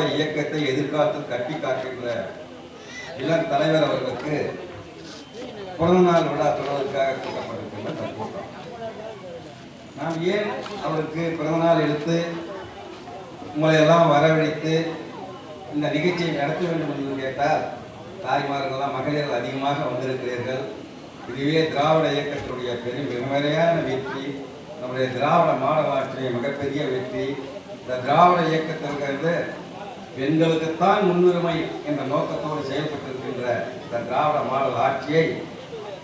திராவிட இயக்கத்தை எதிர்காலத்தில் கட்டி காக்கின்ற இளம் தலைவர் அவர்களுக்கு பிறந்த நாள் விழா தொடர்வதற்காக கூட்டப்பட்டிருக்கின்ற இந்த கூட்டம். நாம் ஏன் அவருக்கு பிறந்தநாள் எடுத்து உங்களை எல்லாம் வரவழைத்து இந்த நிகழ்ச்சியை நடத்த வேண்டும் என்று கேட்டால் தாய்மார்கள்லாம் மகளிர்கள் அதிகமாக வந்திருக்கிறீர்கள். இதுவே திராவிட இயக்கத்தினுடைய பெரும் பெருமையான வெற்றி. நம்முடைய திராவிட மாடல் ஆற்றிய மிகப்பெரிய வெற்றி. இந்த திராவிட இயக்கத்திற்கு பெண்களுக்குத்தான் முன்னுரிமை என்ற நோக்கத்தோடு செயல்பட்டிருக்கின்ற இந்த திராவிட மாடல் ஆட்சியை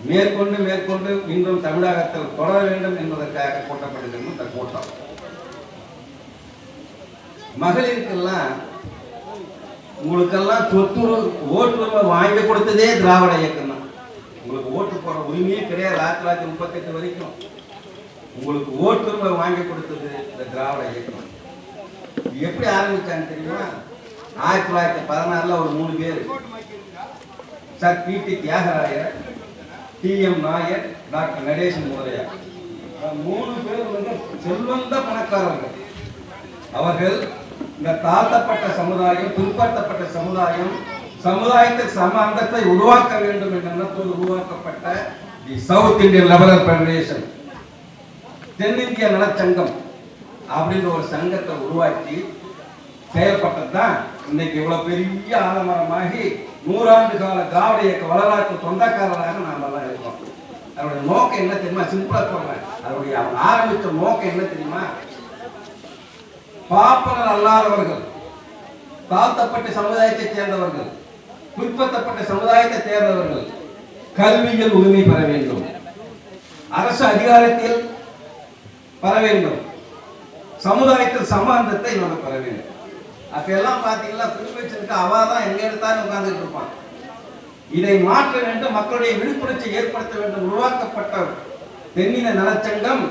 மேற்கொண்டு மேற்கொண்டு இன்றும் தமிழகத்தில் தொடர வேண்டும் என்பதற்காக கூட்டப்படுகின்ற இந்த கூட்டம். மகளிருக்கெல்லாம் உங்களுக்கெல்லாம் சொத்து ஓட்டுரிமை வாங்கி கொடுத்ததே திராவிட இயக்கம் தான் உங்களுக்கு ஓட்டு போட உரிமையே கிடையாது ஆயிரத்தி தொள்ளாயிரத்தி முப்பத்தெட்டு வரைக்கும். உங்களுக்கு ஓட்டுரிமை வாங்கி கொடுத்தது இந்த திராவிட இயக்கம். எப்படி ஆரம்பிச்சாங்க தெரியுமா? ஆயிரத்தி தொள்ளாயிரத்தி பதினாறுல ஒரு மூணு பேர். Sir P. T. Thiyagarayar T. M. Nair doctor Natesan Mudaliar. மூணு பேர் வந்து செல்வந்த பணக்காரர்கள். அவர்கள் இந்த தாழ்த்தப்பட்ட சமுதாயம் பிற்படுத்தப்பட்ட சமுதாயம் சமுதாயத்தில் சம அந்தத்தை உருவாக்க வேண்டும் என்ற எண்ணத்தோடு உருவாக்கப்பட்ட the South Indian liberal federation. தென்னிந்திய நலச்சங்கம் அப்படின்ற ஒரு சங்கத்தை உருவாக்கி செயல்பட்டது தான் இன்னைக்கு இவ்வளவு பெரிய ஆலமரமாகி நூறாண்டு கால திராவிட இயக்க வரலாற்று சொந்தக்காரராக நாமெல்லாம் இருக்கோம். அதனுடைய நோக்கம் என்ன தெரியுமா? சிம்பிளா சொல்றேன். அதனுடைய அவன் ஆரம்பித்த நோக்கம் என்ன தெரியுமா? பாப்பனர் அல்லாதவர்கள் தாழ்த்தப்பட்ட சமுதாயத்தை சேர்ந்தவர்கள் பிற்படுத்தப்பட்ட சமுதாயத்தை சேர்ந்தவர்கள் கல்வியில் உரிமை பெற வேண்டும். அரசு அதிகாரத்தில் பெற வேண்டும். சமுதாயத்தில் சமாந்தத்தை நம்ம பெற வேண்டும். அப்ப எல்லாம் பாத்தீங்கன்னா பிரிவிச்சிருக்க அவா தான் எங்க எடுத்தாலும் உட்கார்ந்துட்டு இருப்பான். இதை மாற்ற வேண்டும் மக்களுடைய விழிப்புணர்ச்சி ஏற்படுத்த வேண்டும். உருவாக்கப்பட்ட தென்னின நலச்சங்கம்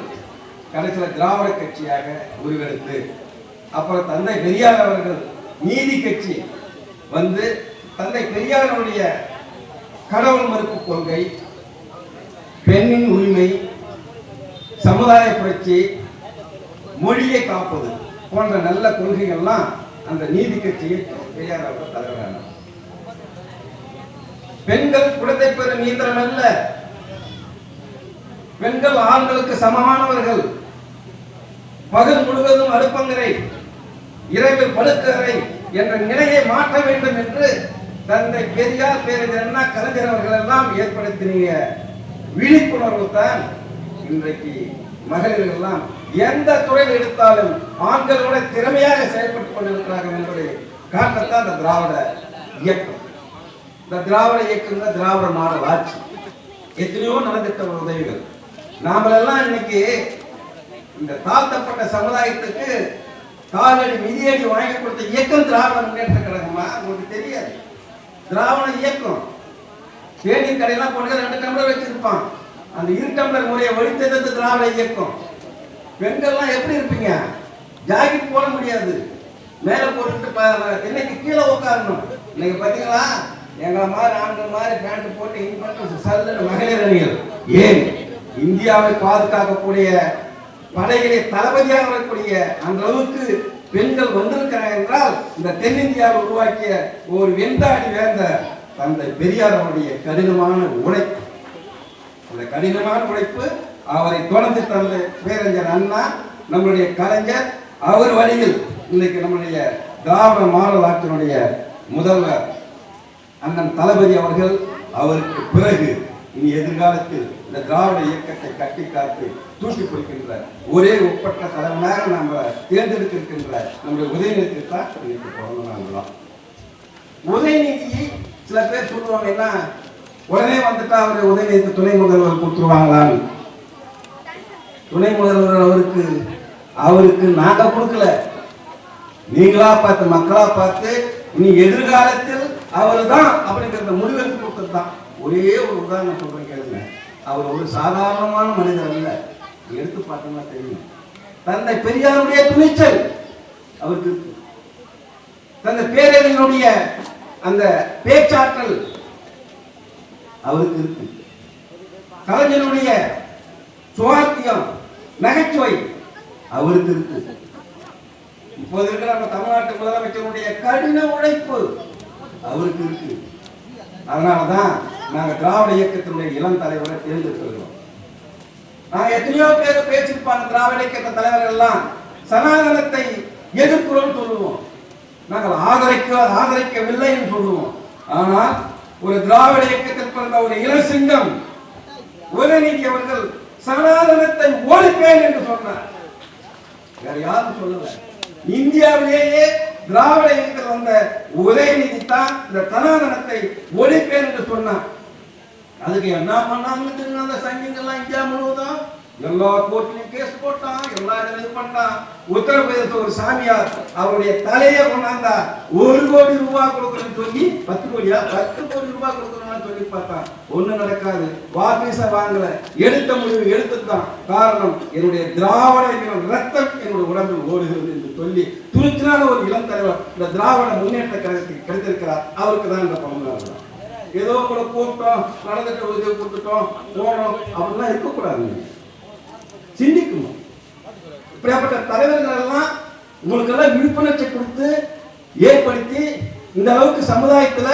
கடைசியில் திராவிட கட்சியாக உருவெடுத்து அப்புறம் தந்தை பெரியார் அவர்கள் நீதி கட்சி வந்து தந்தை பெரியாருடைய கடவுள் மறுப்பு கொள்கை பெண்ணின் உரிமை சமுதாய புரட்சி மொழியை காப்பது போன்ற நல்ல கொள்கைகள்லாம் அந்த நீதி கட்சியை பெரியார் அவர்கள் தலைவரானார். பெண்கள் குழந்தை பெறும் இயந்திரம் அல்ல. பெண்கள் ஆண்களுக்கு சமமானவர்கள். பகல் முழுவதும் அடுப்பங்கரை இரவில் படுக்கறை என்ற நிலையை மாற்ற வேண்டும் என்று தந்தை பெரியார் பேரறிஞர் அண்ணா கலைஞர் அவர்கள் எல்லாம் ஏற்படுத்தினீங்க விழிப்புணர்வு தான் இன்றைக்கு மகளிர்கள் எல்லாம் எந்த துறையில் எடுத்தாலும் ஆண்களோட திறமையாக செயல்பட்டுக் கொண்டிருக்கிறார்கள் என்பதை காட்டத்தான் இந்த திராவிட இயக்கம். இந்த திராவிட இயக்கம் தான் திராவிட மாடல் ஆட்சி. எத்தனையோ நலத்திட்ட உதவிகள். நாமளெல்லாம் இன்னைக்கு இந்த தாழ்த்தப்பட்ட சமுதாயத்துக்கு காலடி மிதியடி வாங்கி கொடுத்த இயக்கம் திராவிட முன்னேற்ற கழகமா? உங்களுக்கு தெரியாது. திராவிட இயக்கம். தேநீர் கடையெல்லாம் கொண்டு ரெண்டு டம்ளர் வச்சிருப்பான். அந்த இரு டம்ளர் முறையை ஒழித்தது திராவிட இயக்கம். பெண்கள்லாம் எப்படி இருப்பீங்க? ஜாக்கெட் போட முடியாது. மேலே போட்டுட்டு இன்னைக்கு கீழே உட்காரணும்? இன்னைக்கு பார்த்தீங்களா எங்களை மாதிரி ஆண்கள் மாதிரி பேண்ட் போட்டு இன் சல்லுன்னு மகளிர் அணிகள். ஏன்? இந்தியாவை பாதுகாக்கக்கூடிய படைகளை தளபதியாக வரக்கூடிய அந்த அளவுக்கு பெண்கள் வந்திருக்கிறாங்க என்றால் இந்த தென்னிந்தியாவை உருவாக்கிய ஒரு வெந்தாடி வேந்த தந்தை பெரியார் அவருடைய கடினமான உழைப்பு. அந்த கடினமான உழைப்பு அவரை தொடர்ந்து தந்த பேரறிஞர் அண்ணா நம்மளுடைய கலைஞர் அவர் வழியில் இன்னைக்கு நம்முடைய திராவிட மாநில ஆட்சியினுடைய முதல்வர் அண்ணன் தளபதி அவர்கள் அவருக்கு பிறகு இனி எதிர்காலத்தில் இந்த திராவிட இயக்கத்தை கட்டி காத்து தூக்கி பிடிக்கின்ற ஒரே உட்பட்ட தலைவனாக நம்ம தேர்ந்தெடுத்திருக்கின்ற நம்முடைய உதயநிதிக்கு தான் இன்னைக்கு பிறந்த உதயநிதியை சில பேர் சொல்லுவாங்க என்ன? உடனே வந்துட்டா அவரை உதயநிதி துணை முதல்வர் கொடுத்துருவாங்களான்னு. துணை முதல்வர் அவருக்கு அவருக்கு நாங்க கொடுக்கல. நீங்களா பார்த்து மக்களா பார்த்து இனி எதிர்காலத்தில் அவர் தான் அப்படிங்கிற முடிவெடுத்து கொடுத்தது தான் ஒரே ஒரு உதாரணம் சொல்றேன் கேளுங்க. அவர் ஒரு சாதாரணமான மனிதர் அல்ல. எடுத்து பார்த்தோம்னா தெரியும். தந்தை பெரியாருடைய துணிச்சல் அவருக்கு இருக்கு. தந்தை பேரறிஞருடைய அந்த பேச்சாற்றல் அவருக்கு இருக்கு. கலைஞருடைய சுவாத்தியம் நகைச்சுவை. அவருக்கு இருக்கு. இப்போது இருக்கிற நம்ம தமிழ்நாட்டு முதலமைச்சருடைய கடின உழைப்பு அவருக்கு இருக்கு. அதனாலதான் நாங்க திராவிட இயக்கத்தினுடைய இளம் தலைவரை தேர்ந்தெடுத்திருக்கிறோம். நாங்க எத்தனையோ பேர் பேசியிருப்பாங்க திராவிட இயக்கத்த தலைவர்கள் எல்லாம். சனாதனத்தை எதிர்க்கிறோம் சொல்லுவோம். நாங்கள் ஆதரிக்க ஆதரிக்கவில்லை என்று சொல்லுவோம். ஆனால் ஒரு திராவிட இயக்கத்தில் பிறந்த ஒரு இளசிங்கம் உதயநிதி அவர்கள் சனாதனத்தை ஒழிப்பேன் என்று சொன்னார். வேற யாரும் சொல்லல. இந்தியாவிலேயே திராவிட இயக்கத்தில் வந்த உதயநிதி தான் இந்த சனாதனத்தை ஒழிப்பேன் என்று சொன்னார். அதுக்கு என்ன பண்ணாங்கன்னு தெரியும் அந்த சங்கங்கள்லாம் இந்தியா முழுவதும்? எல்லா கோர்ட்லயும் கேஸ் போட்டான் எல்லா இதுலயும் இது பண்ணான். உத்தரப்பிரதேச ஒரு சாமியார் அவருடைய தலையை கொண்டாந்தா ஒரு கோடி ரூபாய் கொடுக்கணும்னு சொல்லி பத்து கோடியா? பத்து கோடி ரூபாய் கொடுக்கணும்னு சொல்லி பார்த்தான். ஒண்ணு நடக்காது. வாபீச வாங்கல. எடுத்த முடிவு எடுத்துதான் காரணம் என்னுடைய திராவிட இனம் ரத்தம் என்னுடைய உடம்பில் ஓடுகிறது என்று சொல்லி துணிச்சலான ஒரு இளம் தலைவர் இந்த திராவிட முன்னேற்ற கழகத்துக்கு கிடைத்திருக்கிறார். அவருக்கு தான் இந்த பங்கு ஏதோ கூட கூப்பிட்டோம் நடந்துட்டு உதவி கொடுத்துட்டோம் போனோம். அப்படிலாம் இருக்கக்கூடாது. சிந்திக்கணும். இப்படியாப்பட்ட தலைவர்கள் எல்லாம் விழிப்புணர்ச்சி கொடுத்து ஏற்படுத்தி இந்த அளவுக்கு சமுதாயத்துல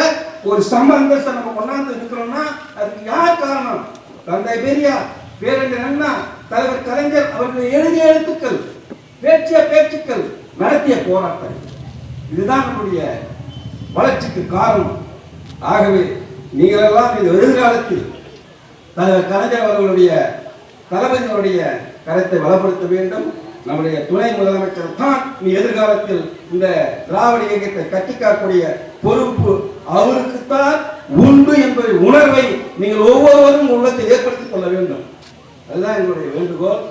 ஒரு சம்பந்தத்தை நம்ம கொண்டாந்து இருக்கிறோம்னா அதுக்கு யார் காரணம்? தந்தை பெரியார் பேரறிஞர் அண்ணா தலைவர் கலைஞர் அவர்கள் எழுதிய எழுத்துக்கள் பேச்சிய பேச்சுக்கள் நடத்திய போராட்டம். இதுதான் நம்முடைய வளர்ச்சிக்கு காரணம். ஆகவே நீங்களெல்லாம் இந்த எதிர்காலத்தில் தலைவர் கலைஞர் அவர்களுடைய தளபதியினுடைய கருத்தை வளப்படுத்த வேண்டும். நம்முடைய துணை முதலமைச்சர் தான் நீ எதிர்காலத்தில் இந்த திராவிட இயக்கத்தை கட்டிக்காக்கூடிய பொறுப்பு அவருக்குத்தான் உண்டு என்பதை உணர்வை நீங்கள் ஒவ்வொருவரும் உள்ளத்தை ஏற்படுத்திக் கொள்ள வேண்டும். அதுதான் எங்களுடைய வேண்டுகோள்.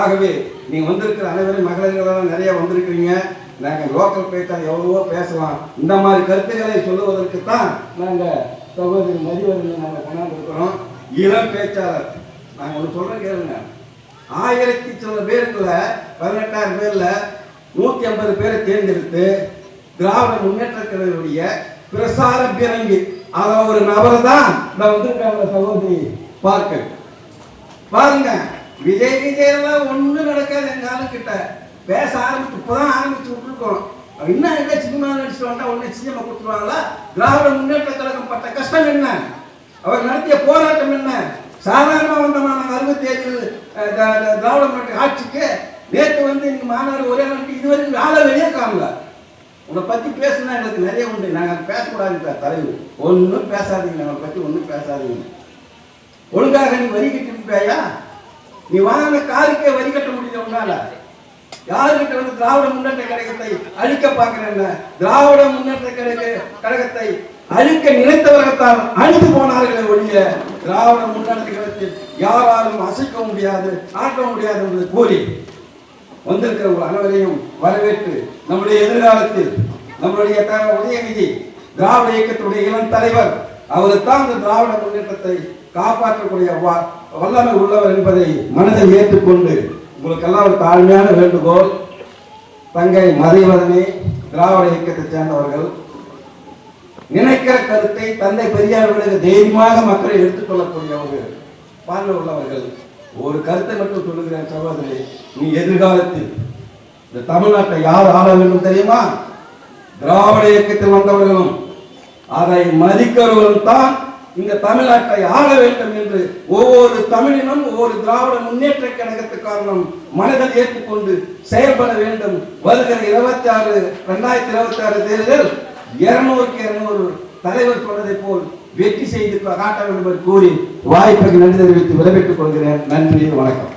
ஆகவே நீங்கள் வந்திருக்கிற அனைவரும் மகளிர்களெல்லாம் நிறைய வந்திருக்கிறீங்க. நாங்கள் லோக்கல் பேச்சால் எவ்வளவோ பேசலாம். இந்த மாதிரி கருத்துக்களை சொல்லுவதற்கு தான் நாங்கள் சகோதரி மதிவர்கள் நாங்கள் கொண்டாந்துருக்கிறோம் இளம் பேச்சாளர். நாங்கள் ஒன்று சொல்கிறேன் கேளுங்க. ஆயிரத்தி சில பேருக்குள்ள பதினெட்டாயிரம் பேர்ல நூத்தி ஐம்பது பேரை தேர்ந்தெடுத்து திராவிட முன்னேற்ற கழகத்துடைய பிரசார பிறங்கி அத ஒரு நபரை தான் இந்த வந்திருக்காங்க சகோதரி பார்க்க பாருங்க விஜய் விஜய் எல்லாம் நடக்காது எங்க ஆளுக்கிட்ட பேச ஆரம்பிச்சு இப்பதான் ஆரம்பிச்சு விட்டுருக்கோம். இன்னும் என்ன சினிமா நடிச்சுட்டு வந்தா ஒண்ணு சினிமா கொடுத்துருவாங்களா? திராவிட முன்னேற்ற கழகம் பட்ட கஷ்டம் என்ன? அவர் நடத்திய போராட்டம் என்ன? சாதாரணமாக வந்தோமா நாங்க அறுபத்தேழு திராவிட முன்னேற்ற ஆட்சிக்கு நேற்று வந்து இன்னைக்கு மாநாடு ஒரே நாளைக்கு இதுவரைக்கும் வேலை வெளியே காணல. உங்களை பற்றி பேசுனா எங்களுக்கு நிறைய உண்டு. நாங்கள் பேசக்கூடாது இப்போ தலைவர் ஒன்றும் பேசாதீங்க. நம்மளை பற்றி ஒன்றும் பேசாதீங்க. ஒழுங்காக நீ வரி கட்டிருப்பாயா நீ வாங்கின காருக்கே வரி கட்ட முடியல உன்னால. யாருக்கிட்ட வந்து திராவிட முன்னேற்ற கழகத்தை அழிக்க பார்க்கிறேன் திராவிட முன்னேற்ற கழக கழகத்தை அழிக்க நினைத்தவர்கள்தான் அழிந்து போனார்களே ஒழிய திராவிட முன்னேற்ற கழகத்தில் யாராலும் அசைக்க முடியாது ஆட்ட முடியாது என்று கூறி வந்திருக்கிற ஒரு அனைவரையும் வரவேற்று நம்முடைய எதிர்காலத்தில் நம்மளுடைய உதயநிதி திராவிட இயக்கத்துடைய இளம் தலைவர் அவர் தான் இந்த திராவிட முன்னேற்றத்தை காப்பாற்றக்கூடிய வல்லமை உள்ளவர் என்பதை மனதில் ஏற்றுக்கொண்டு உங்களுக்கெல்லாம் ஒரு தாழ்மையான வேண்டுகோள். தங்கை மதிவதனி திராவிட இயக்கத்தை சேர்ந்தவர்கள். நினைக்கிற கருத்தை தந்தை பெரியார்களுக்கு தைரியமாக மக்களை எடுத்துக்கொள்ளக்கூடியவர்கள் பார்வை உள்ளவர்கள். ஒரு கருத்தை மட்டும் சொல்லுகிறேன் சகோதரி நீ எதிர்காலத்தில் இந்த தமிழ்நாட்டை யார் ஆள வேண்டும் தெரியுமா? திராவிட இயக்கத்தில் வந்தவர்களும் அதை மதிக்கிறவர்களும் தான் இந்த தமிழ்நாட்டை ஆள வேண்டும் என்று ஒவ்வொரு தமிழினும் ஒவ்வொரு திராவிட முன்னேற்ற கழகத்துக்காரனும் மனதில் ஏற்றுக்கொண்டு செயல்பட வேண்டும். வருகிற இருபத்தி ஆறு ரெண்டாயிரத்தி இருபத்தி ஆறு தேர்தல் இருநூறுக்கு இருநூறு தலைவர் சொன்னதை போல் வெற்றி செய்து காட்ட வேண்டும் என்று கூறி வாய்ப்புக்கு நன்றி தெரிவித்து விடைபெற்றுக் கொள்கிறேன். நன்றி வணக்கம்.